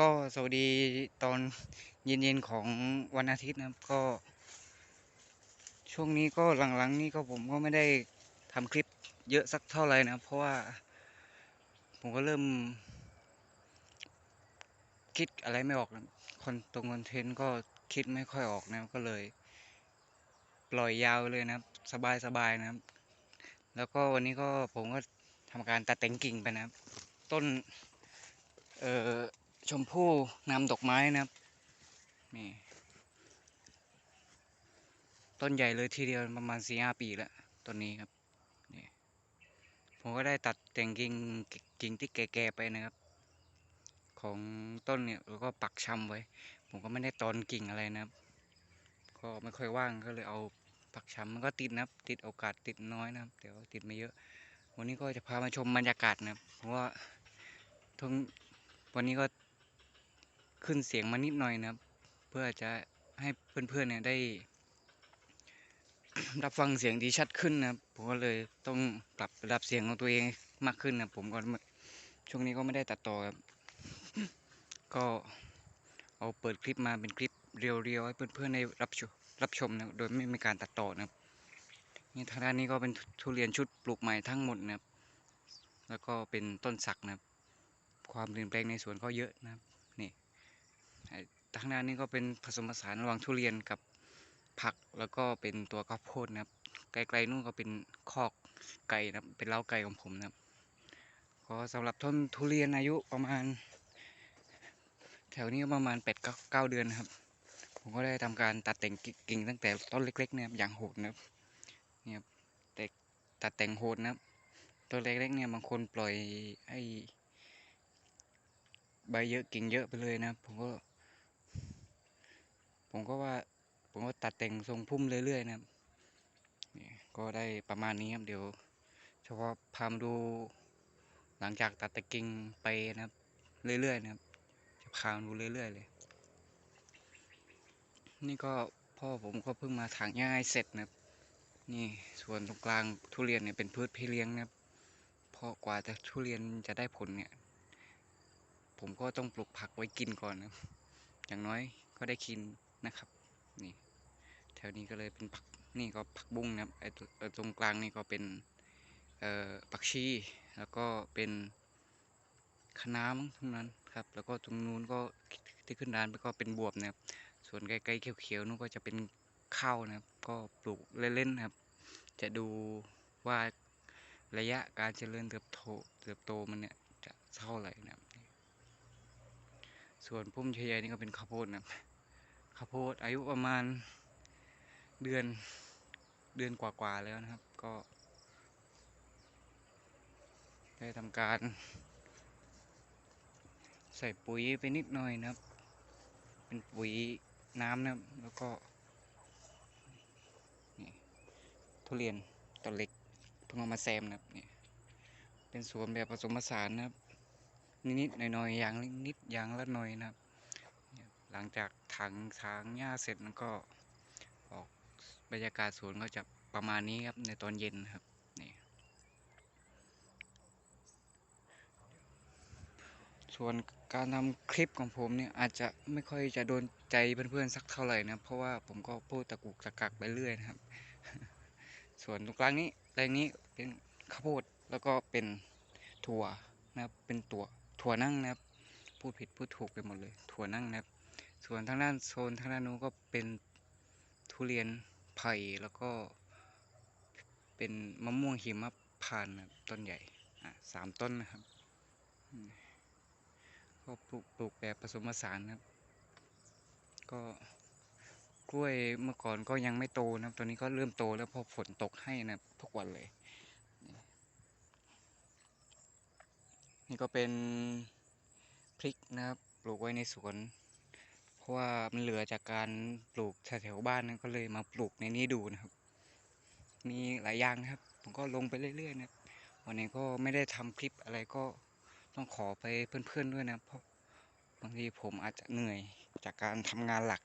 ก็สวัสดีตอนเย็นๆของวันอาทิตย์นะครับก็ ช่วงนี้ก็หลังๆ นี้ก็ผมก็ไม่ได้ทำคลิปเยอะสักเท่าไหร่นะเพราะว่า ผมก็เริ่ม คิดอะไรไม่ออกนะคนตรงคอนเทนต์ก็คิดไม่ค่อยออกนะก็เลย ปล่อยยาวเลยนะครับ สบายๆนะครับ แล้วก็วันนี้ก็ผมก็ทำการตัดแต่งกิ่งไปนะครับ ต้น เอ่อ ชมพู่นำดอกไม้นะครับนี่ต้นใหญ่เลยทีเดียวประมาณสี่ห้าปีแล้วต้นนี้ครับนี่ผมก็ได้ตัดแต่งกิ่งกิ่งที่แก่ๆไปนะครับ ของต้นเนี่ยแล้วก็ปักชำไว้ ผมก็ไม่ได้ตอนกิ่งอะไรนะครับก็ไม่ค่อยว่างก็เลยเอาปักชำมันก็ติดนะครับติดโอกาสติดน้อยนะครับแต่ว่าติดไม่เยอะ วันนี้ก็จะพามาชมบรรยากาศนะครับเพราะว่าทั้งวันนี้ก็ ขึ้นเสียงมานิดหน่อยนะครับ เพื่อจะให้เพื่อนๆเนี่ยได้ รับฟังเสียงที่ชัดขึ้นนะครับผมก็เลยต้องปรับระดับเสียงของตัวเองมากขึ้นนะผมก็ช่วงนี้ก็ไม่ได้ตัดต่อครับ ก็เอาเปิดคลิปมาเป็นคลิปเรียวๆให้เพื่อนๆได้รับชมรับชมนะโดยไม่มีการตัดต่อนะครับนี่ทางด้านนี้ก็เป็นทุเรียนชุดปลูกใหม่ทั้งหมดนะครับ แล้วก็เป็นต้นสักนะครับ ความเปลี่ยนแปลงในสวนก็เยอะนะครับ ทางด้านนี้ก็เป็นผสมผสานระหว่างทุเรียนกับผักแล้วก็เป็นตัวข้าวโพดนะครับไกลๆนู่นก็เป็นคอกไก่นะครับเป็นเล้าไก่ของผมนะครับ ก็สำหรับต้นทุเรียนอายุประมาณ แถวนี้ก็ประมาณแปดเก้าเดือนนะครับ ผมก็ได้ทำการตัดแต่งกิ่งตั้งแต่ต้นเล็กๆเนี่ยครับอย่างโหดนะครับเนี่ยครับแต่ตัดแต่งโหดนะครับต้นเล็กๆเนี่ยบางคนปล่อยให้ใบเยอะกิ่งเยอะไปเลยนะครับผมก็ ผมก็ว่าผมก็ตัดแต่งทรงพุ่มเรื่อยๆนะครับนี่ก็ได้ประมาณนี้ครับเดี๋ยว เฉพาะพามาดูหลังจากตัดต่กิ่งไปนะครับ เรื่อยๆนะครับ จะพามาดูเรื่อยๆเลย นี่ก็พ่อผมก็เพิ่งมาถางหญ้าให้เสร็จนะครับ นี่ส่วนตรงกลางทุเรียนเนี่ยเป็นพืชพี่เลี้ยงนะครับเพราะกว่าจะทุเรียนจะได้ผลเนี่ย ผมก็ต้องปลูกผักไว้กินก่อนนะครับอย่างน้อยก็ได้กิน นะครับ นี่ แถวนี้ก็เลยเป็นผักนี่ก็ผักบุ้งนะครับไอ้ตัวไอ้ตรงกลางนี่ก็เป็นเอ่อผักชีแล้วก็เป็นคะน้ามั้งทั้งนั้นครับ แล้วก็ตรงนู้นก็ที่ขึ้นร้านไปก็เป็นบวบนะครับ ส่วนใกล้ๆเขียวๆนู้นก็จะเป็นข้าวนะครับ ก็ปลูกเล่นๆนะครับ จะดูว่าระยะการเจริญเติบโตเติบโตมันเนี่ยจะเท่าไหร่นะครับ ส่วนพุ่มชายนี่ก็เป็นข้าวโพดนะครับ ข้าวโพดอายุประมาณเดือนเดือนกว่าๆแล้วนะครับ ก็ ได้ทำการ ใส่ปุ๋ยไปนิดหน่อยนะครับ เป็นปุ๋ยน้ำนะครับ แล้วก็นี่ทุเรียนต้นเล็กเพิ่งเอามาแซมนะครับนี่เป็นสวนแบบผสมผสานนะครับ นิดๆหน่อยๆอย่างนิดอย่างละหน่อยนะครับ หลังจาก ถังถางหญ้าเสร็จมันก็ออกบรรยากาศสวนก็จะประมาณนี้ครับในตอนเย็นครับนี่ส่วนการทำคลิปของผมเนี่ยอาจจะไม่ค่อยจะโดนใจเพื่อนๆสักเท่าไหร่นะเพราะว่าผมก็พูดตะกุกตะกักไปเรื่อยนะครับ ส่วนตรงกลางนี้แปลงนี้เป็นข้าวโพดแล้วก็เป็นถั่วนะครับเป็นตัวถั่วนั่งนะครับพูดผิดพูดถูกไปหมดเลย ถั่วนั่งนะครับ ส่วนทางด้านโซนทางด้านนู้นก็เป็นทุเรียนไผ่แล้วก็ เป็นมะม่วงหิมพานต์นะครับต้นใหญ่อะสามต้นนะครับก็ปลูกปลูกแบบผสมผสานนะครับ ก็กล้วยเมื่อก่อนก็ยังไม่โตนะครับ ตอนนี้ก็เริ่มโตแล้วพอฝนตกให้นะทุกวันเลย นี่ก็เป็นพริกนะครับ ปลูกไว้ในสวน เพราะว่ามันเหลือจากการปลูกแถวๆบ้านนั้นก็เลยมาปลูกในนี้ดูนะครับ มีหลายอย่างนะครับ ผมก็ลงไปเรื่อยๆนะครับวันนี้ก็ไม่ได้ทำคลิปอะไรก็ต้องขอไปเพื่อนๆด้วยนะเพราะบางทีผมอาจจะเหนื่อยจากการทำงานหลัก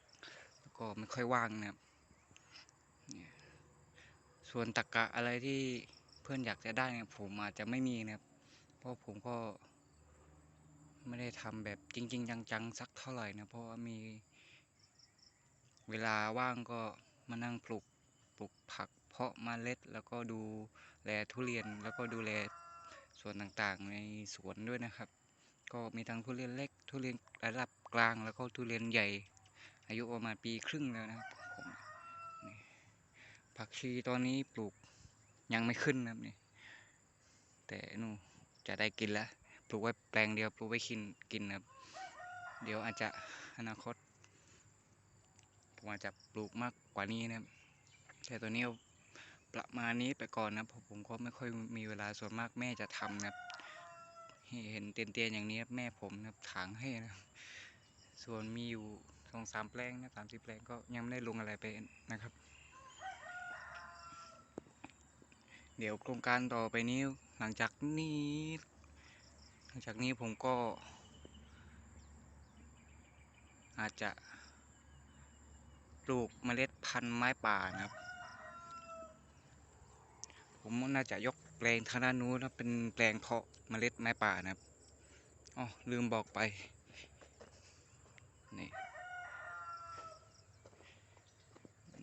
แล้วก็ไม่ค่อยว่างนะครับส่วนตรกกะอะไรที่เพื่อนอยากจะได้เนี่ยผมอาจจะไม่มีนะครับ เพราะผมก็ ไม่ได้ทำแบบจริง ๆ จังๆสักเท่าไหร่นะเพราะว่ามี เวลาว่างก็มานั่งปลูกปลูกผัก เพาะเมล็ดแล้วก็ดูแลทุเรียนแล้วก็ดูแลส่วนต่างๆ ในสวนด้วยนะครับ ก็มีทั้งทุเรียนเล็ก ทุเรียนระดับกลางแล้วก็ทุเรียนใหญ่ อายุประมาณปีครึ่งแล้วนะครับผมผักชีตอนนี้ปลูกยังไม่ขึ้นนะครับนี่แต่นู่จะได้กินแล้ว ปลูกไว้แปลงเดียวปลูกไว้กินกินนะครับเดี๋ยวอาจจะอนาคตผมอาจจะปลูกมากกว่านี้นะครับแต่ตัวนี้เอาประมาณนี้ไปก่อนนะเพราะผมก็ไม่ค่อยมีเวลาส่วนมากแม่จะทำนะครับเห็นเตียนๆอย่างนี้แม่ผมนะครับถางให้นะ ส่วนมีอยู่สองสามแปลงนะสามสิบแปลงก็ยังไม่ได้ลงอะไรไปนะครับ เดี๋ยวโครงการต่อไปนี้หลังจากนี้ ลังจากนี้ผมก็ อาจจะปลูกเมล็ดพันธุ์ไม้ป่านะครับ ผมน่าจะยกแปลงทางด้านนู้นนะเป็นแปลงเพาะเมล็ดไม้ป่านะครับอ๋อลืมบอกไปนี่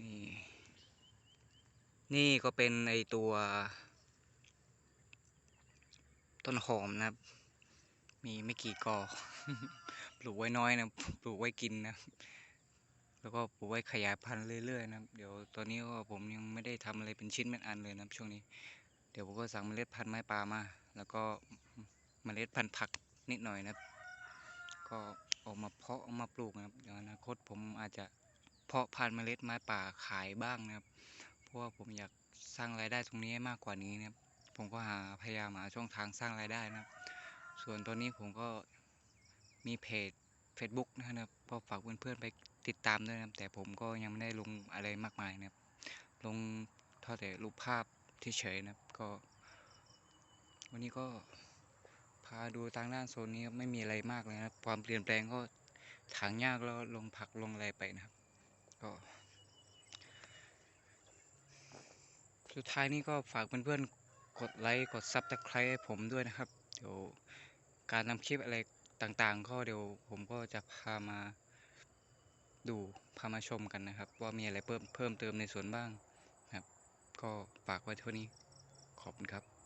นี่ นี่ก็เป็นไอตัว ต้นหอมนะครับ มีไม่กี่กอ ปลูกไว้น้อยนะ ปลูกไว้กินนะ แล้วก็ปลูกไว้ขยายพันธุ์เรื่อยๆนะ เดี๋ยวตอนนี้ก็ผมยังไม่ได้ทำอะไรเป็นชิ้นเป็นอันเลยนะช่วงนี้ เดี๋ยวผมก็สั่งเมล็ดพันธุ์ไม้ปลามา แล้วก็เมล็ดพันธุ์ผักนิดหน่อยนะ ก็ออกมาเพาะเอามาปลูกนะครับเดี๋ยวอนาคตผมอาจจะเพาะพันธุ์เมล็ดไม้ป่าขายบ้างนะครับ เพราะว่าผมอยากสร้างรายได้ตรงนี้ให้มากกว่านี้นะครับ ผมก็หาพยายามหาช่องทางสร้างรายได้นะครับ ส่วนตอนนี้ผมก็มีเพจ Facebook นะครับก็ฝากเพื่อนๆไปติดตามด้วยนะครับ แต่ผมก็ยังไม่ได้ลงอะไรมากมายนะครับ ลงเท่าแต่รูปภาพที่เฉยนะครับก็ วันนี้ก็พาดูทางด้านโซนนี้ครับไม่มีอะไรมากเลยนะครับ ความเปลี่ยนแปลงก็ถางหญ้าแล้วลงผักลงอะไรไปนะครับ ก็ สุดท้ายนี้ก็ฝากเพื่อนๆกดไลค์กดซับสไครต์ให้ผมด้วยนะครับ เดี๋ยว การทำคลิปอะไรต่างๆ ก็เดี๋ยวผมก็จะพามาดูพามาชมกันนะครับ ว่ามีอะไรเพิ่มเพิ่มเติมในสวนบ้างนะครับ ก็ฝากไว้เท่านี้ขอบคุณครับ